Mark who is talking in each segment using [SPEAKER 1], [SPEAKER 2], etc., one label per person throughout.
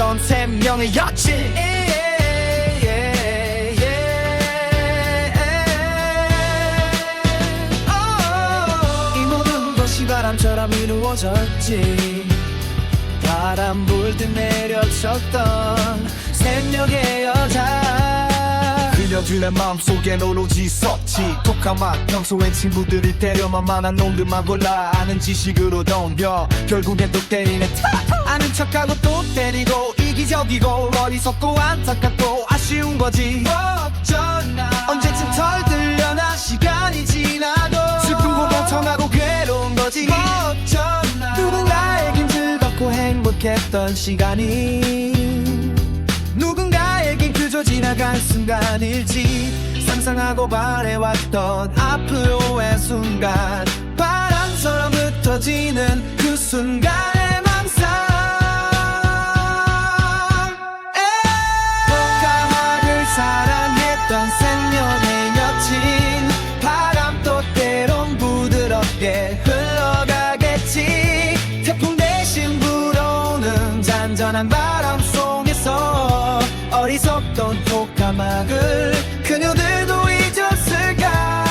[SPEAKER 1] 있던 세 명의 여친. 이 모든 것이 바람처럼 이루어졌지. 바람 불듯 내려쳤던 세 명의 여자
[SPEAKER 2] 그녀들의 마음속엔 오로지 섭치 독한 맛 평소엔 친구들이 때려만 만한 놈들만 골라 아는 지식으로 덤벼. 결국엔 또 때리네.
[SPEAKER 1] 아는 척하고 또 때리고 이기적이고 어리석고 안타깝고 아쉬운 거지. 어쩌나. 언제쯤 털들려나 시간이 지나도 슬프고 멍청하고 괴로운 거지. 어쩌나. 누군가에겐 즐겁고 행복했던 시간이 지나간 순간일지 상상하고 바래왔던 앞으로의 순간. 바람처럼 흩어지는 그 순간의 맘상. 독감하를 사랑했던 생명의 여친. 바람도 때론 부드럽게 흘러가겠지. 태풍 대신 불어오는 잔잔한 바람 속에서 어리석던 독감학을 그녀들도 잊었을까?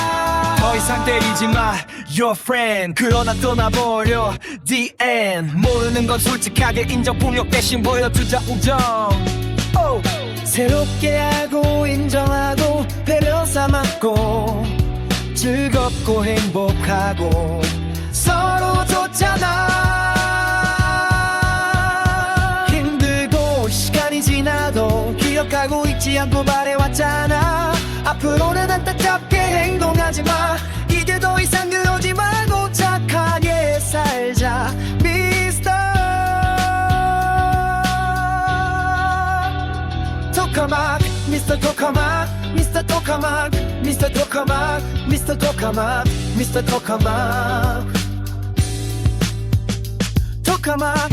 [SPEAKER 2] 더 이상 때리지 마 Your friend. 그러다 떠나버려 The end. 모르는 건 솔직하게 인정 폭력 대신 보여주자 우정.
[SPEAKER 1] 오! 새롭게 알고 인정하고 배려 삼았고 즐겁고 행복하고 잊지 않고 바래왔잖아. 앞으로는 안타깝게 행동하지 마. 이제 더 이상 그러지 말고 착하게 살자 미스터. 토카막 미스터 토카막 미스터 토카막 미스터 토카막 미스터 토카막 미스터 토카막. 토카막